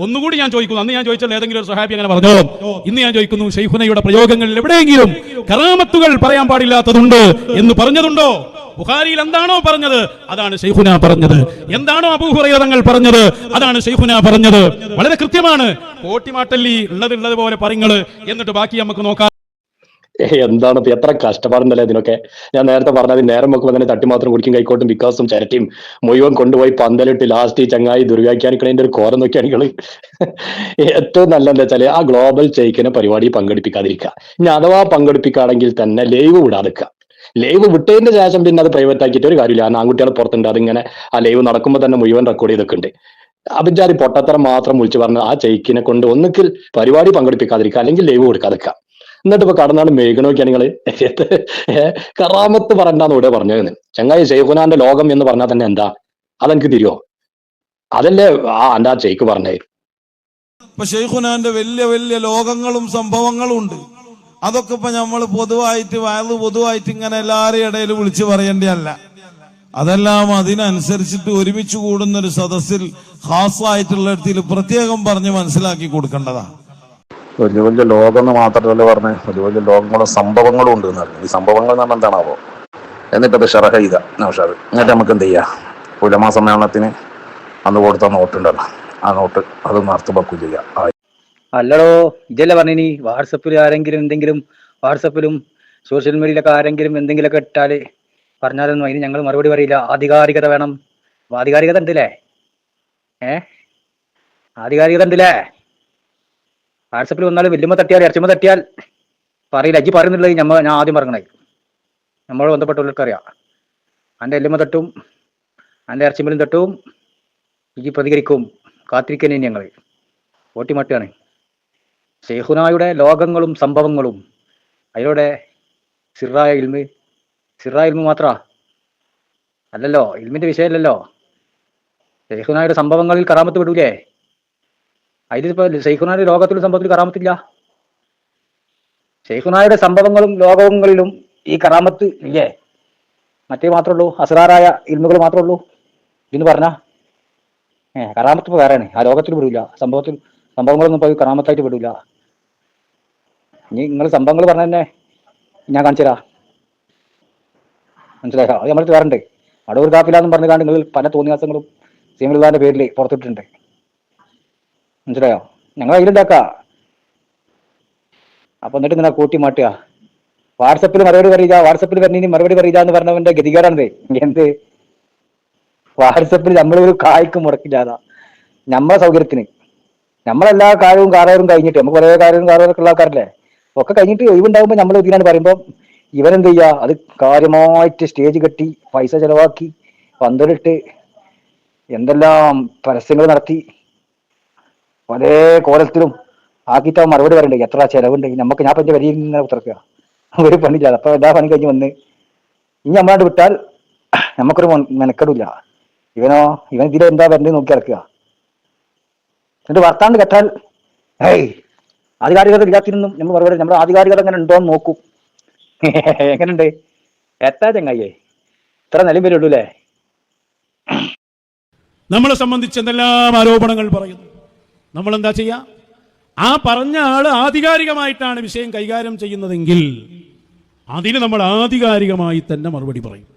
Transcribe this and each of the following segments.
ഒന്നുകൂടി ഞാൻ ചോദിക്കുന്നു. അന്ന് ഞാൻ ചോദിച്ചാൽ ഏതെങ്കിലും ഒരു സഹാബി അങ്ങനെ പറഞ്ഞോളും ഇന്ന് ഞാൻ ചോദിക്കുന്നു ഷെയ്ഖുനയുടെ പ്രയോഗങ്ങളിൽ എവിടെയെങ്കിലും കറാമത്തുകൾ പറയാൻ പാടില്ലാത്തതുണ്ട് എന്ന് പറഞ്ഞതുണ്ടോ? ബുഖാരിയിൽ എന്താണോ പറഞ്ഞത്? അതാണ് ഷെയ്ഖുന പറഞ്ഞത്. എന്താണോ അബൂഹുറൈറ തങ്ങൾ പറഞ്ഞത്? അതാണ് ഷെയ്ഖുന പറഞ്ഞത്. വളരെ കൃത്യമാണ്. കോട്ടിമാട്ടല്ലി ഉള്ളത് ഉള്ളത് പോലെ പറങ്ങൾ എന്നിട്ട് ബാക്കി നമുക്ക് നോക്കാം. എന്താണ് എത്ര കഷ്ടപ്പാടുണ്ടല്ലേ ഇതിനൊക്കെ? ഞാൻ നേരത്തെ പറഞ്ഞത് നേരം വെക്കുമ്പോൾ തന്നെ തട്ടി മാത്രം കുടിക്കും കൈക്കോട്ടും ബിക്കോസും ചരട്ടിയും മുഴുവൻ കൊണ്ടുപോയി പന്തലിട്ട് ലാസ്റ്റ് ഈ ചങ്ങായി ദുർവ്യാഖ്യാനിക്കണതിന്റെ ഒരു കോരം നോക്കിയാണെങ്കിൽ ഏറ്റവും നല്ല എന്താ വെച്ചാൽ ആ ഗ്ലോബൽ ചേക്കിനെ പരിപാടി പങ്കെടുപ്പിക്കാതിരിക്കുക. ഇനി അഥവാ പങ്കെടുപ്പിക്കുകയാണെങ്കിൽ തന്നെ ലൈവ് വിടാതിരിക്കുക. ലൈവ് വിട്ടതിന്റെ ശേഷം പിന്നെ അത് പ്രൈവറ്റ് ആക്കിയിട്ട് ഒരു കാര്യമില്ല. കാരണം ആൺകുട്ടികൾ പുറത്തുണ്ട് അതിങ്ങനെ ആ ലൈവ് നടക്കുമ്പോൾ തന്നെ മുഴുവൻ റെക്കോർഡ് ചെയ്തൊക്കെ ഉണ്ട്. അഭിജാതി പൊട്ടത്തരം മാത്രം വിളിച്ചു പറഞ്ഞ് ആ ചേക്കിനെ കൊണ്ട് ഒന്നുകിൽ പരിപാടി പങ്കെടുപ്പിക്കാതിരിക്കുക അല്ലെങ്കിൽ ലൈവ് കൊടുക്കാതിരിക്കുക. എന്നിട്ട് ഇപ്പൊ കടന്നാണ് മെഴുകണോക്കിയാണ് നിങ്ങൾ കറാമത്ത് പറഞ്ഞാന്ന് ഇവിടെ പറഞ്ഞത് ചങ്ങായി ഷെയ്ഖുനാന്റെ ലോകം എന്ന് പറഞ്ഞാൽ തന്നെ എന്താ? അതെനിക്ക് തിരിയോ? അതല്ലേ ആ എന്റെ ആ ചേക്ക് പറഞ്ഞേ? ഇപ്പൊ ഷെയ്ഖുനാന്റെ വലിയ വലിയ ലോകങ്ങളും സംഭവങ്ങളും ഉണ്ട്. അതൊക്കെ ഇപ്പൊ നമ്മൾ പൊതുവായിട്ട് വയത് പൊതുവായിട്ട് ഇങ്ങനെ എല്ലാവരുടെയും ഇടയിൽ വിളിച്ചു പറയേണ്ടതല്ല. അതെല്ലാം അതിനനുസരിച്ചിട്ട് ഒരുമിച്ച് കൂടുന്ന ഒരു സദസ്സിൽ ഹാസായിട്ടുള്ള ഇടത്തിൽ പ്രത്യേകം പറഞ്ഞ് മനസ്സിലാക്കി കൊടുക്കേണ്ടതാ വലിയ വലിയ ലോകം എന്ന് മാത്രമല്ല പറഞ്ഞ് വലിയ വലിയ ലോകങ്ങളും സംഭവങ്ങളും ഉണ്ട് എന്ന് പറഞ്ഞു. ഈ സംഭവങ്ങൾ എന്ന് പറഞ്ഞാൽ എന്താണാവോ? എന്നിട്ടത് ഷറഹ ചെയ്ത നൗഷാദ്. എന്നിട്ട് നമുക്ക് എന്ത് ചെയ്യാം? ഉലമാ സമ്മേളനത്തിന് അന്ന് കൊടുത്ത നോട്ടുണ്ടല്ലോ. ആ നോട്ട് അത് നടത്തുമ്പോൾ ചെയ്യാം. അല്ലടോ ഇതല്ലേ പറഞ്ഞിനി വാട്സപ്പിൽ ആരെങ്കിലും എന്തെങ്കിലും വാട്സപ്പിലും സോഷ്യൽ മീഡിയയിലൊക്കെ ആരെങ്കിലും എന്തെങ്കിലുമൊക്കെ ഇട്ടാൽ പറഞ്ഞാലൊന്നും അതിന് ഞങ്ങൾ മറുപടി പറയില്ല. ആധികാരികത വേണം. ആധികാരികത ഉണ്ടല്ലേ? ഏ? ആധികാരികത ഉണ്ടല്ലേ? വാട്സപ്പിൽ വന്നാൽ വെല്ലുമ്പോൾ തട്ടിയാൽ ഇറച്ചുമ്പോൾ തട്ടിയാൽ പറയില്ല. അജി പറയുന്നുള്ളത് ഞമ്മ ഞാൻ ആദ്യം പറഞ്ഞേ നമ്മളോട് ബന്ധപ്പെട്ടവർക്ക് അറിയാം എന്റെ എല്ലുമ്മ തട്ടും എന്റെ ഇറച്ചിമ്മലും തട്ടും ഇജി പ്രതികരിക്കും. കാത്തിരിക്കുന്നതിന് ഞങ്ങൾ ഓട്ടിമട്ടാണ് ഷെയ്ഹുനായുടെ ലോകങ്ങളും സംഭവങ്ങളും അതിലൂടെ സിറായ ഇൽമ്. സിറായ ഇൽമ് മാത്ര? അല്ലല്ലോ ഇൽമിന്റെ വിഷയമല്ലല്ലോ. ഷെയ്ഹുനായുടെ സംഭവങ്ങളിൽ കറാമത്ത് വിടൂലേ അതിലിപ്പോ ശൈഖുനായുടെ ലോകത്തിലും സംഭവത്തിൽ കറാമത്തില്ല. ഷെയ്ഖുനായുടെ സംഭവങ്ങളും ലോകങ്ങളിലും ഈ കറാമത്ത് ഇല്ലേ? മറ്റേ മാത്രമേ ഉള്ളൂ അസറാറായ ഇൽമുകൾ മാത്രമേ ഉള്ളൂ. ഇന്ന് പറഞ്ഞ? ഏ കറാമത്ത് ഇപ്പൊ വേറെയാണ്. ആ ലോകത്തിൽ വിടൂല സംഭവത്തിൽ സംഭവങ്ങളൊന്നും പോയി കറാമത്തായിട്ട് വിടൂല ഇനി നിങ്ങൾ സംഭവങ്ങൾ പറഞ്ഞ തന്നെ ഞാൻ കാണിച്ചു തരാം. മനസ്സിലായോ? അത് നമ്മളടുത്ത് വേറുണ്ട് അടൂർ കാപ്പിലാന്നും പറഞ്ഞു കാണ്ട് നിങ്ങൾ പല തോന്നിയാസങ്ങളും സീമിലുള്ളാന്റെ പേരിൽ പുറത്തിട്ടുണ്ട് മനസ്സിലായോ? ഞങ്ങൾ അതിലുണ്ടാക്ക അപ്പൊ എന്നിട്ട് ഇങ്ങനെ കൂട്ടി മാട്ടുക വാട്സപ്പിൽ മറുപടി പറയുക വാട്സപ്പിൽ പറഞ്ഞിനി മറുപടി പറയുക എന്ന് പറഞ്ഞവന്റെ ഗതികേടാണത്. എന്ത് വാട്സപ്പിൽ നമ്മളൊരു കായ്ക്ക് മുടക്കില്ലാതാ നമ്മളെ സൗകര്യത്തിന്. നമ്മളെല്ലാ കാര്യവും കാറവരും കഴിഞ്ഞിട്ട് നമുക്ക് കുറേ കാര്യവും കാറവരൊക്കെ ഉള്ള ആൾക്കാരല്ലേ? ഒക്കെ കഴിഞ്ഞിട്ട് ഒഴിവുണ്ടാകുമ്പോൾ നമ്മൾ ഇതിനാണ് പറയുമ്പോൾ ഇവൻ എന്ത് ചെയ്യുക അത് കാര്യമായിട്ട് സ്റ്റേജ് കെട്ടി പൈസ ചെലവാക്കി പന്തലിട്ട് എന്തെല്ലാം പരസ്യങ്ങൾ നടത്തി പല കോലത്തിലും ആക്കിയിട്ട് മറുപടി പറയണ്ടേ? എത്ര ചെലവുണ്ട്? നമുക്ക് ഞാൻ പറ്റിയ വരിയിൽ ഇങ്ങനെ ഉത്തർക്കുക ഒരു പണിയില്ല. അപ്പൊ എല്ലാ പണി കഴിഞ്ഞ് വന്ന്. ഇനി നമ്മളാണ്ട് വിട്ടാൽ നമുക്കൊരു മെനക്കെടില്ല ഇവനോ ഇവൻ ഇതിലെ എന്താ വരണ്ട് നോക്കി ഇറക്കുക എന്നിട്ട് വർത്താണ്ട് കേട്ടാൽ ഏയ് ആധികാരികത ഇല്ലാത്തിരുന്നും നമ്മൾ മറുപടി നമ്മുടെ ആധികാരികത എങ്ങനെ ഉണ്ടോ എന്ന് നോക്കും. എങ്ങനെയുണ്ട്? എത്താ ചങ്ങായിയേ? ഇത്ര നിലയും വരുള്ളൂ അല്ലേ? നമ്മളെ സംബന്ധിച്ച് എന്തെല്ലാം ആരോപണങ്ങൾ പറയുന്നു? നമ്മൾ എന്താ ചെയ്യുക ആ പറഞ്ഞ ആൾ ആധികാരികമായിട്ടാണ് വിഷയം കൈകാര്യം ചെയ്യുന്നതെങ്കിൽ അതിന് നമ്മൾ ആധികാരികമായി തന്നെ മറുപടി പറയും.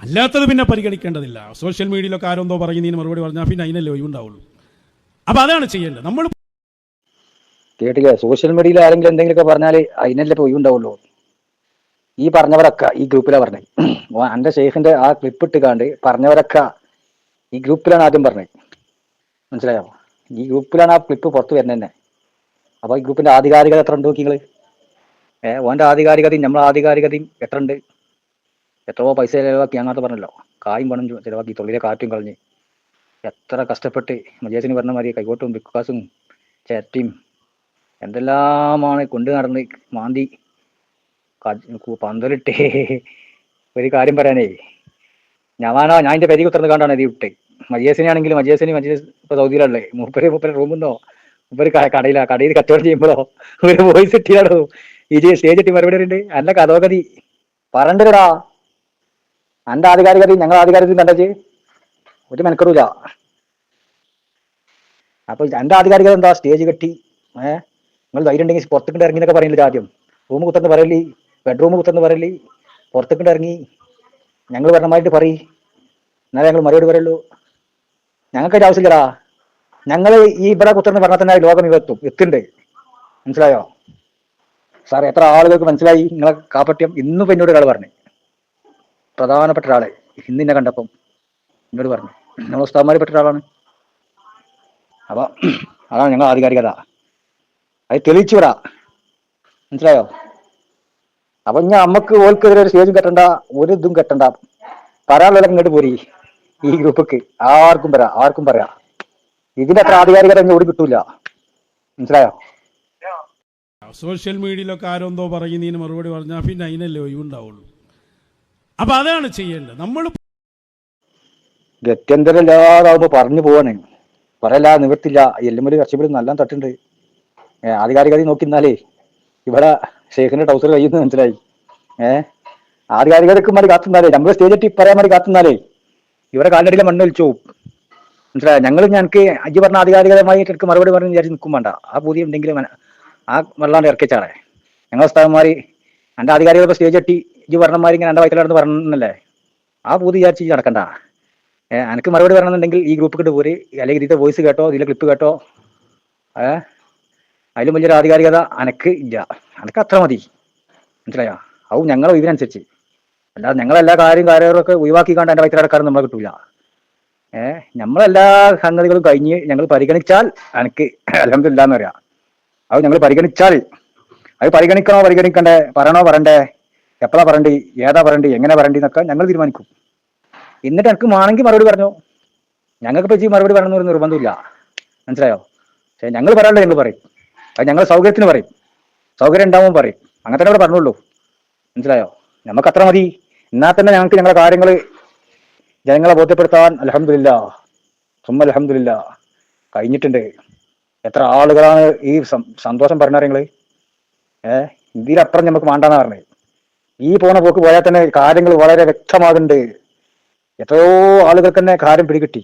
അല്ലാത്തത് പിന്നെ പരിഗണിക്കേണ്ടതില്ല. സോഷ്യൽ മീഡിയയിലൊക്കെ ആരെന്തോ പറയുന്നതിന് മറുപടി പറഞ്ഞാൽ പിന്നെ അതിനല്ലേ ഒഴിവുണ്ടാവുള്ളൂ. അപ്പൊ അതാണ് ചെയ്യേണ്ടത്. നമ്മൾ കേട്ടില്ല? സോഷ്യൽ മീഡിയയിൽ ആരെങ്കിലും എന്തെങ്കിലുമൊക്കെ പറഞ്ഞാൽ അതിനല്ലേ പോയി ഉണ്ടാവുള്ളൂ ഈ പറഞ്ഞവരൊക്കെ ഈ ഗ്രൂപ്പിലാണ് പറഞ്ഞത് എന്റെ ഷെയ്ഖിന്റെ ആ ക്ലിപ്പ് ഇട്ട് കാണ്ട് പറഞ്ഞവരൊക്കെ ഈ ഗ്രൂപ്പിലാണ് ആദ്യം പറഞ്ഞത് മനസ്സിലായോ? ഈ ഗ്രൂപ്പിലാണ് ആ ക്ലിപ്പ് പുറത്ത് വരുന്നത് തന്നെ. അപ്പോൾ ഈ ഗ്രൂപ്പിന്റെ ആധികാരികത എത്ര ഉണ്ട് നോക്കി നിങ്ങൾ ഏ ഓന്റെ ആധികാരികതയും നമ്മളെ ആധികാരികതയും എത്ര ഉണ്ട് എത്രയോ പൈസ ചിലവാക്കി അങ്ങനത്തെ പറഞ്ഞല്ലോ. കായും പണം ചിലവാക്കി തൊള്ളിയിലെ കാറ്റും കളഞ്ഞ്. എത്ര കഷ്ടപ്പെട്ട് മജേസിന് പറഞ്ഞ മാതിരി കൈകോട്ടും ബിക്കാസും ചേറ്റയും എന്തെല്ലാമാണ് കൊണ്ട് നടന്ന് മാന്തി പന്തലിട്ട് ഒരു കാര്യം പറയാനേ. ഞാനാ ഞാൻ എന്റെ പെരി കുത്തിർന്ന് കണ്ടാണ് ഇത് വിട്ട് മജിയസിനെ ആണെങ്കിലും മജിയസിന് മജിയസ് ഇപ്പൊ സൗദിയിലല്ലേ മൂപ്പര് മൂപ്പര് റൂമിന്നോ മൂപ്പര് കടയിലാ കടയിൽ കച്ചവടം ചെയ്യുമ്പോഴോ ഒരു വോയിസ് ഇട്ടിയാണോ ഇജി സ്റ്റേജ് ഇട്ടി മറുപടി ഉണ്ട് അല്ല കഥോഗതി. പറണ്ടടാ അന്റെ ആധികാരികത ഞങ്ങൾ ആധികാരികത കണ്ടച്ച് ഒരു മെനക്കെടൂല. അപ്പൊ എന്റെ ആധികാരികത എന്താ? സ്റ്റേജ് കെട്ടി. ഏഹ് നിങ്ങൾ ധൈര്യം ഉണ്ടെങ്കിൽ പുറത്തേക്ക് ഇറങ്ങി എന്നൊക്കെ പറയുന്നില്ല ആദ്യം? റൂം കുത്തെന്ന് പറയൽ. ബെഡ്റൂം കുത്തെന്ന് പറയൽ. പുറത്തേക്ക് ഇറങ്ങി. ഞങ്ങൾ പറഞ്ഞമായിട്ട് പറയ്. എന്നാലേ ഞങ്ങൾ മറുപടി പറയുള്ളൂ. ഞങ്ങൾക്ക് ആവശ്യമില്ലടാ. ഞങ്ങൾ ഈ ഇവിടെ കുത്തുന്ന പറഞ്ഞാൽ തന്നെ ലോകം ഇവത്തും എത്തിണ്ട്. മനസ്സിലായോ? സാർ എത്ര ആളുകൾക്ക് മനസ്സിലായി? നിങ്ങളെ കാപ്പട്യം ഇന്നും ഇപ്പൊ എന്നോട് ഒരാൾ പറഞ്ഞു. പ്രധാനപ്പെട്ട ഒരാളെ ഹിന്ദിനെ കണ്ടപ്പം എന്നോട് പറഞ്ഞു. നമ്മൾ ഉസ്താദ്മാരിൽ പെട്ട ഒരാളാണ്. അപ്പൊ അതാണ് ഞങ്ങൾ ആധികാരികത. അത് തെളിയിച്ചു വിടാ. മനസ്സിലായോ? അപ്പൊ ഞാൻ നമുക്ക് ഓൽക്കെതിരെ ഒരു സ്റ്റേജും കെട്ടണ്ട ഒരു ഇതും കെട്ടണ്ട. പറയാനുള്ളതൊക്കെ ഇങ്ങോട്ട് പോരി ഈ ഗ്രൂപ്പിക്ക്. ആർക്കും പറയാം ആർക്കും പറയാം. ഇതിന്റെ അത്ര ആധികാരികത ഓടി കിട്ടൂല. മനസ്സിലായോ? സോഷ്യൽ മീഡിയയിലൊക്കെ ആരെന്തോ പറയുന്നതിന് മറുപടി പറഞ്ഞാൽ പിന്നെ അതിനല്ലേ ഒഴിവുണ്ടാവുള്ളൂ. അപ്പൊ അതാണ് ചെയ്യേണ്ടത്. നമ്മൾ ഗത്യന്തരമില്ലാതാവുമ്പോ പറഞ്ഞു പോവാണ്. പറയല്ല നിവർത്തില്ല. എല്ലുമൊരു കക്ഷിപ്പിടി നല്ല തട്ടുണ്ട്. ആധികാരികത നോക്കി നോക്കിന്നാലേ ഇവിടെ ഷെയ്ഖിന്റെ ടൗസർ കഴിയുന്നു മനസ്സിലായി. ഏഹ് ആധികാരികതക്ക് മാറി കാത്തുന്നാലേ നമ്മൾ സ്റ്റേജ് എത്തി പറയാൻ മാറി കാത്തുന്നാലേ ഇവരെ കാലടിയിലെ മണ്ണ് വലിച്ചു മനസ്സിലായോ? ഞങ്ങൾ ഞങ്ങൾക്ക് അജി പറഞ്ഞ ആധികാരികതമായിട്ട് എനിക്ക് മറുപടി പറഞ്ഞ് വിചാരിച്ച് നിൽക്കും വേണ്ട ആ പൂതി ഉണ്ടെങ്കിലും ആ വെള്ളാണ്ട് ഇറക്കിച്ചാളെ ഞങ്ങൾ സ്ഥാനമാര് എന്റെ ആധികാരികത സ്റ്റേജ് കെട്ടി ഇജി പറഞ്ഞമാരി ഇങ്ങനെ എന്റെ വയറ്റിലാണെന്ന് പറഞ്ഞല്ലേ ആ പൂതി വിചാരിച്ച് നടക്കണ്ട. എനിക്ക് മറുപടി പറയണമെന്നുണ്ടെങ്കിൽ ഈ ഗ്രൂപ്പ് കിട്ട് പോര്. അല്ലെങ്കിൽ ഇതിന്റെ വോയിസ് കേട്ടോ ഇതിലെ ക്ലിപ്പ് കേട്ടോ. ഏഹ് അതിലും വലിയൊരു ആധികാരികത അനക്ക് ഇല്ല. അനക്ക് അത്ര മതി. മനസ്സിലായോ? അതും ഞങ്ങളെ ഇതിനനുസരിച്ച് അല്ലാതെ ഞങ്ങളെല്ലാ കാര്യം കാര്യങ്ങളൊക്കെ ഒഴിവാക്കി കണ്ട് എന്റെ വയറ്റിലടക്കാരും നമ്മളെ കിട്ടൂല. ഏഹ് നമ്മളെല്ലാ സംഗതികളും കഴിഞ്ഞ് ഞങ്ങൾ പരിഗണിച്ചാൽ എനിക്ക് അലഹമില്ല എന്ന് പറയാം. അത് ഞങ്ങൾ പരിഗണിച്ചാൽ അത് പരിഗണിക്കണോ പരിഗണിക്കണ്ടേ പറയണോ പറയണ്ടേ എപ്പോഴാ പറയണ്ടി ഏതാ പറയണ്ടി എങ്ങനെ പറയണ്ടി എന്നൊക്കെ ഞങ്ങൾ തീരുമാനിക്കും. എന്നിട്ട് എനിക്ക് വേണമെങ്കിൽ മറുപടി പറഞ്ഞു. ഞങ്ങൾക്ക് ഇപ്പൊ മറുപടി പറയണമെന്ന് ഒരു നിർബന്ധമില്ല മനസ്സിലായോ? പക്ഷെ ഞങ്ങൾ പറയണ്ടേ ഞങ്ങൾ പറയും. അത് ഞങ്ങൾ സൗകര്യത്തിന് പറയും. സൗകര്യം ഉണ്ടാവും പറയും. അങ്ങനെ തന്നെ ഇവിടെ പറഞ്ഞുള്ളൂ. മനസ്സിലായോ? നമുക്ക് അത്ര മതി. എന്നാൽ തന്നെ ഞങ്ങൾക്ക് ഞങ്ങളുടെ കാര്യങ്ങൾ ജനങ്ങളെ ബോധ്യപ്പെടുത്താൻ അലഹമില്ല സുമ്മ അലഹമില്ല കഴിഞ്ഞിട്ടുണ്ട്. എത്ര ആളുകളാണ് ഈ സന്തോഷം പറഞ്ഞറിയങ്ങൾ ഏഹ് അപ്പുറം നമുക്ക് വേണ്ടാന്ന് പറഞ്ഞത്. ഈ പോണ പോക്ക് പോയാൽ തന്നെ കാര്യങ്ങൾ വളരെ വ്യക്തമാകുന്നുണ്ട്. എത്രയോ ആളുകൾക്ക് തന്നെ കാര്യം പിടികിട്ടി.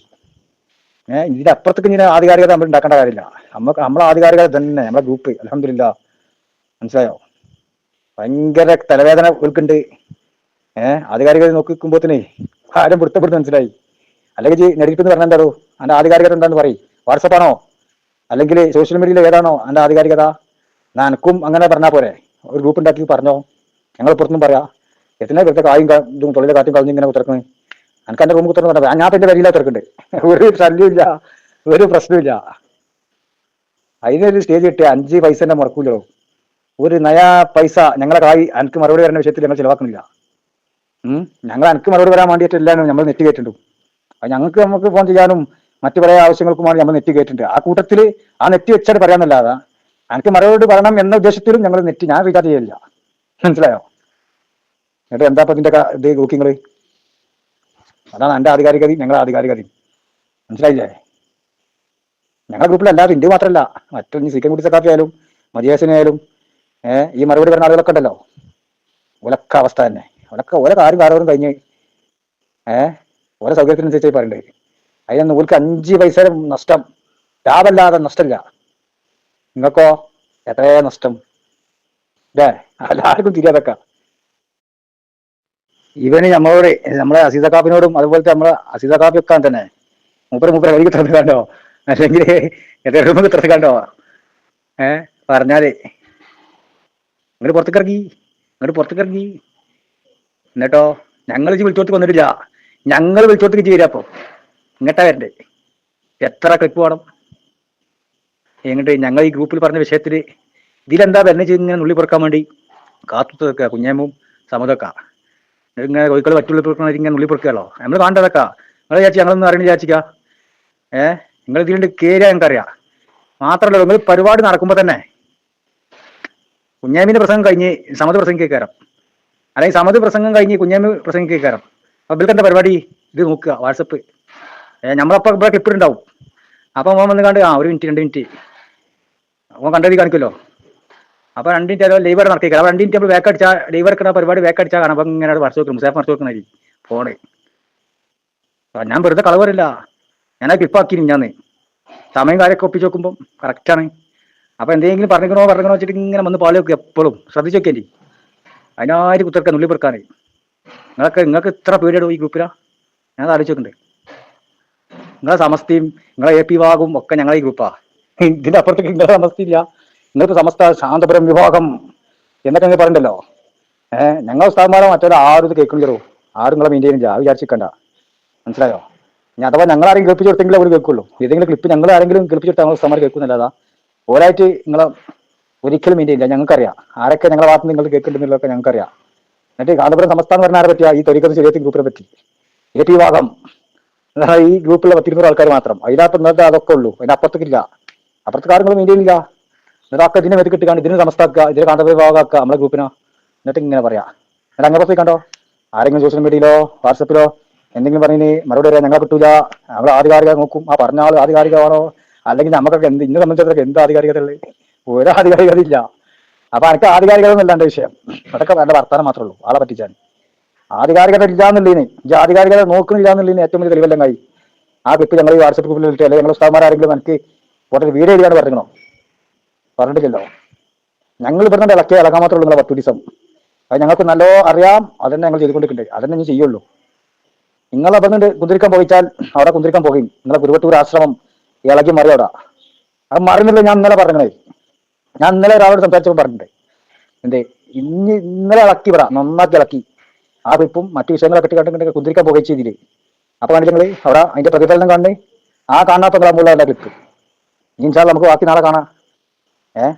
ഏഹ് ഇതിന്റെ അപ്പുറത്തേക്ക് ഇങ്ങനെ ആധികാരികത നമ്മൾ ഉണ്ടാക്കേണ്ട കാര്യമില്ല. നമുക്ക് നമ്മളെ ആധികാരികത തന്നെ നമ്മളെ ഗ്രൂപ്പ്. അലഹമില്ല മനസ്സിലായോ? ഭയങ്കര തലവേദന ഉൾക്കുണ്ട് ഏഹ് ആധികാരികത നോക്കിക്കുമ്പോത്തിനെ ആരും പിടുത്തപ്പെടുത്ത് മനസ്സിലായി. അല്ലെങ്കിൽ ജി പറഞ്ഞാൽ എന്താ എന്താടോ? അന്റെ ആധികാരികത എന്താണെന്ന് പറയും. വാട്സപ്പാണോ അല്ലെങ്കിൽ സോഷ്യൽ മീഡിയയിൽ ഏതാണോ അന്റെ ആധികാരികത? നനക്കും അങ്ങനെ പറഞ്ഞാൽ പോരെ. ഒരു ഗ്രൂപ്പ് ഉണ്ടാക്കി പറഞ്ഞോ. ഞങ്ങൾ പുറത്തുനിന്നും പറയാ. എത്ര വെറുതെ കായും ഇതും തൊഴിലെ കാറ്റും കളഞ്ഞ് ഇങ്ങനെ തുറക്കുന്നു എനിക്ക് എന്റെ റൂം കുത്തുന്ന പറഞ്ഞാൽ ഞാൻ എന്റെ വരിയില്ല തിരക്കുന്നുണ്ട് ഒരു ശല്യമില്ല ഒരു പ്രശ്നമില്ല അതിനൊരു സ്റ്റേജ് കിട്ടിയ അഞ്ച് തന്നെ മുറക്കൂലോ. ഒരു നയാ പൈസ ഞങ്ങളെ കായ് എനിക്ക് മറുപടി വരുന്ന വിഷയത്തിൽ ഞങ്ങൾ ചിലവാക്കുന്നില്ല. ഞങ്ങൾ എനിക്ക് മറുപടി വരാൻ വേണ്ടിയിട്ടില്ലാണ് നമ്മൾ നെറ്റ് കയറ്റുണ്ടും. അത് ഞങ്ങൾക്ക് നമുക്ക് ഫോൺ ചെയ്യാനും മറ്റു പല ആവശ്യങ്ങൾക്കുമാണ് നമ്മൾ നെറ്റ് കയറ്റുന്നുണ്ട് ആ കൂട്ടത്തിൽ ആ നെറ്റ് വെച്ചാൽ പറയാമെന്നല്ലാതെ എനിക്ക് മറുപടി പറയണം എന്ന ഉദ്ദേശത്തിലും ഞങ്ങൾ നെറ്റ് ഞാൻ റീചാർജ് ചെയ്യില്ല മനസ്സിലായോ? എന്നിട്ട് എന്താ ഇതിന്റെ ഇത് ബുക്കിങ്ങൾ അതാണ് എന്റെ ആധികാരികതയും ഞങ്ങളുടെ ആധികാരികതയും മനസ്സിലായില്ലേ? ഞങ്ങളുടെ ഗ്രൂപ്പിൽ അല്ലാതെ ഇന്ത്യ മാത്രമല്ല മറ്റൊന്ന് സി കെ കുട്ടി സക്കാഫി ആയാലും മജിയാസിനായാലും ഈ മറുപടി പറഞ്ഞ ആളുകളൊക്കെ ഉണ്ടല്ലോ. ഉലക്ക അവസ്ഥ തന്നെ. ഓലൊക്കെ ഓരോ കാര്യം കാരോടും കഴിഞ്ഞ്. ഏഹ് ഓരോ സൗകര്യത്തിനനുസരിച്ച് പറയണ്ടേ. അതിനൊന്നും ഓൽക്ക് അഞ്ച് പൈസ നഷ്ടം. ലാഭമല്ലാതെ നഷ്ടമില്ല. നിങ്ങൾക്കോ? എത്രയോ നഷ്ടം? അല്ലേ എല്ലാവർക്കും തിരിയാതൊക്കെ ഇവന് നമ്മളോട് നമ്മളെ അസീസ കാപ്പിനോടും നമ്മളെ അസീസ കാപ്പി ഒക്കെ തന്നെ. മൂപ്പര് മൂപ്പര വഴിക്ക് തുറന്ന് കണ്ടോ? അല്ലെങ്കിൽ എത്ര തുറന്ന് കണ്ടോ? ഏഹ് പറഞ്ഞാൽ. ഇങ്ങോട്ട് പുറത്തേക്ക് ഇറങ്ങി. ഇങ്ങോട്ട് പുറത്തേക്ക് ഇറങ്ങി. എന്നിട്ടോ? ഞങ്ങൾ ഇജ്ജ് വിളിച്ചോടത്തേക്ക് വന്നിട്ടില്ല. ഞങ്ങൾ വിളിച്ചോട്ട് ഇജ്ജ് വരിക ഇങ്ങട്ടാ വരണ്ടേ? എത്ര ക്ലിപ്പ് വേണം? എങ്ങോട്ട്? ഞങ്ങൾ ഈ ഗ്രൂപ്പിൽ പറഞ്ഞ വിഷയത്തിൽ ഇതിലെന്താ വരുന്ന ചെയ്ത് ഇങ്ങനെ നുള്ളി പുറക്കാൻ വേണ്ടി? കാത്തു വെക്കുക കുഞ്ഞേമും സമതൊക്കെ. ഇങ്ങനെ കോഴിക്കോട് പറ്റുള്ളി പുറക്കണ ഇങ്ങനെ നുള്ളി പുറക്കുകയല്ലോ നമ്മൾ കാണേണ്ടതൊക്കെ. നിങ്ങൾ വിചാരിച്ചു ഞങ്ങളൊന്നും അറിയണ വിചാരിച്ചിക്ക ഏ? നിങ്ങൾ ഇതിലുണ്ട് കയറിയാ ഞങ്ങൾക്കറിയാം. മാത്രമല്ല നിങ്ങൾ പരിപാടി നടക്കുമ്പോൾ തന്നെ കുഞ്ഞാമിന്റെ പ്രസംഗം കഴിഞ്ഞ് സമത് പ്രസംഗിക്കേക്കാരം. അല്ലെങ്കിൽ സമത് പ്രസംഗം കഴിഞ്ഞ് കുഞ്ഞാമി പ്രസംഗിക്കേക്കാരം. അപ്പൊ ഇവർക്ക് എന്താ പരിപാടി? ഇത് നോക്കുക വാട്സപ്പ്. അപ്പൊ ഇവിടെ ക്ലിപ്പ് ഉണ്ടാവും അപ്പൊ മോൻ വന്ന് കണ്ട് ആ ഒരു മിനിറ്റ് രണ്ട് മിനിറ്റ്. അവൻ കണ്ടതി കാണിക്കുമല്ലോ? അപ്പൊ രണ്ട് മിനിറ്റ് ലൈവ് അവിടെ നടക്കുക അപ്പൊ രണ്ട് മിനിറ്റ് നമ്മൾ വേക്ക് അടിച്ചാൽ ലൈവ് എടുക്കുന്ന പരിപാടി വേക്ക് അടിച്ചാൽ കാണാം. അപ്പൊ ഇങ്ങനെ അവിടെ മറിച്ച് വെക്കും. മുസാഫ് മറിച്ച് വെക്കുന്ന ഫോണ് ഞാൻ വെറുതെ കളവറില്ല ഞാൻ ആ ക്ലിപ്പാക്കി ഞാന്ന് സമയം കാര്യമൊക്കെ ഒപ്പിച്ച് നോക്കുമ്പോൾ കറക്റ്റാണ് അപ്പൊ എന്തെങ്കിലും പറഞ്ഞിക്കണോ പറഞ്ഞിക്കണോ വെച്ചിട്ട് ഇങ്ങനെ വന്ന് പാളി വെക്കും എപ്പോഴും. ശ്രദ്ധിച്ചു നോക്കിയല്ലേ അതിനായിട്ട് കുത്തിറക്കാൻ ഉള്ളി പെറുക്കാനേ? നിങ്ങളൊക്കെ നിങ്ങൾക്ക് ഇത്ര പേടിയാടോ ഈ ഗ്രൂപ്പിലാ? ഞാൻ ആലോചിച്ച് നോക്കണ്ടേ നിങ്ങളെ സമസ്തയും നിങ്ങളെ എ പി വാഗും ഒക്കെ ഞങ്ങളെ ഈ ഗ്രൂപ്പാ. ഇതിന്റെ അപ്പുറത്തേക്ക് നിങ്ങളെ സമസ്തയില്ല. നിങ്ങൾക്ക് സമസ്ത ശാന്തപുരം വിഭാഗം എന്നൊക്കെ നിങ്ങൾ പറയണ്ടല്ലോ. ഏഹ് ഞങ്ങൾ ഉസ്താദ്മാരോ മറ്റൊരു ആരും ഇത് കേൾക്കണില്ലോ ആരും നിങ്ങളെ മെയിന്റെയിൻ ചെയ്യാം ആ വിചാരിച്ചിക്കണ്ട മനസ്സിലായോ? ഞാൻ അഥവാ ഞങ്ങൾ ആരെങ്കിലും കേൾപ്പിച്ചു കൊടുത്തെങ്കിലും അവർ കേൾക്കുള്ളൂ. ഏതെങ്കിലും ക്ലിപ്പ് ഞങ്ങൾ ആരെങ്കിലും കേൾപ്പിച്ചു കൊടുത്താൽ ഞങ്ങൾ ഉസ്താദ്മാർ കേൾക്കുന്നില്ലാതാ ഓരായിട്ട് നിങ്ങളെ ഒരിക്കലും മെയിന്റെയിൻ ചെയ്യാം ഞങ്ങൾക്കറിയാം. ആരൊക്കെ ഞങ്ങളെ ഭാഗത്ത് നിങ്ങൾ കേൾക്കുന്നുണ്ടെന്നൊക്കെ ഞങ്ങൾക്കറിയാം. എന്നിട്ട് കാന്തപുരം സംസ്ഥാനം പറഞ്ഞ ആരെ പറ്റിയാ ഈ തൊരിക്കുന്ന ചെറിയ ഗ്രൂപ്പിനെ പറ്റി? എ പി അതായത് ഈ ഗ്രൂപ്പിലെ പത്തിരുന്നൂറ് ആൾക്കാർ മാത്രം. അതിനകത്ത് ഇന്നത്തെ അതൊക്കെ ഉള്ളൂ. അതിന് അപ്പുറത്തേക്കില്ല. അപ്പുറത്തെ കാര്യങ്ങൾ മെയിന്റെയിൻ ഇല്ല. എന്നിട്ട് ഇതിനെ വെച്ച് കിട്ടുകയാണ് ഇതിനെ സമസ്താക്കുക ഇതിന് കാന്തപുര വിഭാഗമാക്കുക നമ്മളെ ഗ്രൂപ്പിനോ എന്നിട്ട് ഇങ്ങനെ പറയാം. എന്നിട്ട് അങ്ങനെ പോയി കണ്ടോ? ആരെങ്കിലും സോഷ്യൽ മീഡിയയിലോ വാട്സപ്പിലോ എന്തെങ്കിലും പറഞ്ഞിന് മറുപടി പറയാം ഞങ്ങളെ കിട്ടൂല. നമ്മൾ ആധികാരിക നോക്കും. ആ പറഞ്ഞ ആൾ ആധികാരികമാണോ? അല്ലെങ്കിൽ നമുക്കൊക്കെ എന്ത് ഇന്നെ സംബന്ധിച്ചിടത്തോളം എന്ത് ആധികാരികത ഉള്ളത് ഒരു ആധികാരികത ഇല്ല അപ്പൊ എനിക്ക് ആധികാരികത എന്നല്ല എന്റെ വിഷയം. അതൊക്കെ നല്ല വർത്താനം മാത്രമേ ഉള്ളൂ. ആളെ പറ്റിച്ചാൻ ആധികാരികത ഇല്ല എന്നുള്ളതിന് ഈ ആധികാരികത നോക്കുന്നില്ല എന്നുള്ളതിന് ഏറ്റവും വലിയ തെളിവെല്ലാം കായി ആ വിപ്പ് ഞങ്ങൾ ഈ വാട്സപ്പ് ഗ്രൂപ്പിൽ ഇട്ട് അല്ലെങ്കിൽ ഞങ്ങൾ ഉസ്താദ്മാരെങ്കിലും എനിക്ക് ഫോട്ടോ വീഡിയോ എഴുതിയാണ് പറഞ്ഞോ പറഞ്ഞിട്ടില്ലല്ലോ. ഞങ്ങൾ ഇവിടുന്ന് ഇളക്കിയ ഇളക്കാൻ മാത്രമേ ഉള്ളൂ നിങ്ങളെ പത്ത് ദിവസം. അത് ഞങ്ങൾക്ക് നല്ലോ അറിയാം. അതന്നെ ഞങ്ങൾ ചെയ്തുകൊണ്ടിരിക്കുന്നുണ്ട് അതന്നെ ഞാൻ ചെയ്യുള്ളൂ. നിങ്ങൾ അവിടെ കുന്തിരിക്കാൻ പോയിച്ചാൽ അവിടെ കുന്തിരിക്കാൻ പോകും. നിങ്ങളെ ഗുരുവട്ടൂർ ആശ്രമം ഇളകി മറിയോടാ അത് മറിഞ്ഞില്ല ഞാൻ ഇന്നലെ പറഞ്ഞേ ഞാൻ ഇന്നലെ ഒരാളോട് സംസാരിച്ചപ്പോൾ പറഞ്ഞിട്ടുണ്ട്. എന്തേ? ഇന്ന് ഇന്നലെ ഇളക്കി പറ നന്നാക്കി ഇളക്കി. ആ വിപ്പും മറ്റു വിഷയങ്ങളൊക്കെ പറ്റി കണ്ടിട്ടുണ്ടെങ്കിൽ കുതിരിക്കാൻ പോകുകയും ചെയ്തില്ലേ? അപ്പൊ കണ്ടിട്ട് അവിടെ അതിന്റെ പ്രതിഫലനം കാണണേ ആ കാണാത്ത ക്ലാമ്പുള്ള ക്ലിപ്പ് ഇൻഷാൽ നമുക്ക് ബാക്കി നാളെ കാണാം. ഏഹ്